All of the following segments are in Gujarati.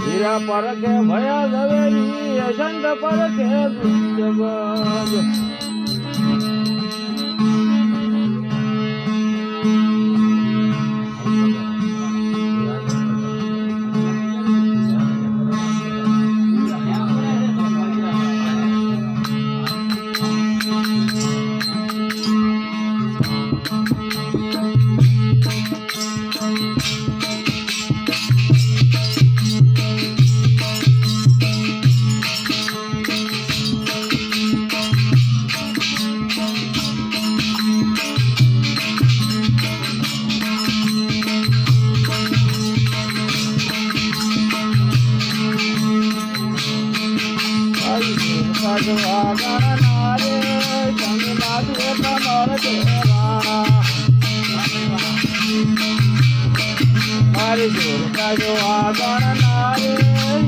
હીરા પરખે ભયા ઝવેરી અસંત પરખે જગત મારી જોર કાજુ આગળ નારે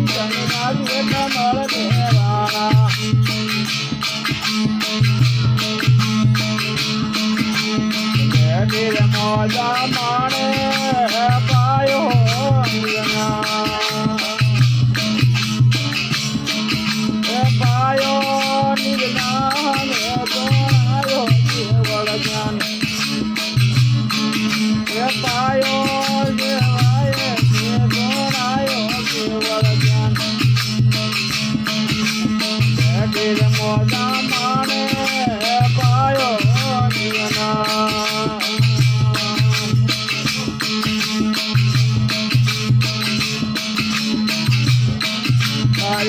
તમિલનાડુ કમળ દેવાણા મેડીર મોજા માણે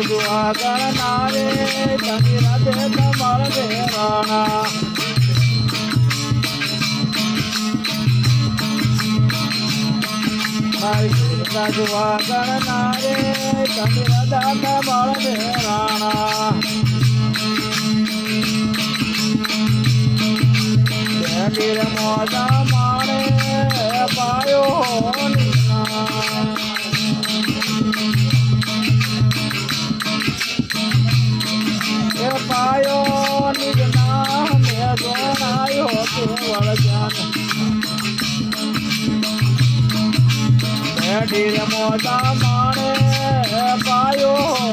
સુરતા જો આગળ નારે તની રાતે કમળ દેવાણા મારી સુરતા જો આગળ નારે તની રાધા દેવાણા શરીર મોજા માણે પાયો ઢીર મોટા માણે પાયો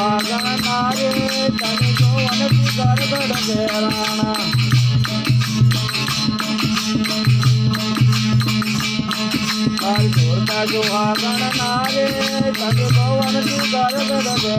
આગળ નારે તને જોવન ગરબડ ઘેરાણા મારી સુરતા જો આગળ નારે તને જોવન ગરબડ ઘેરાણા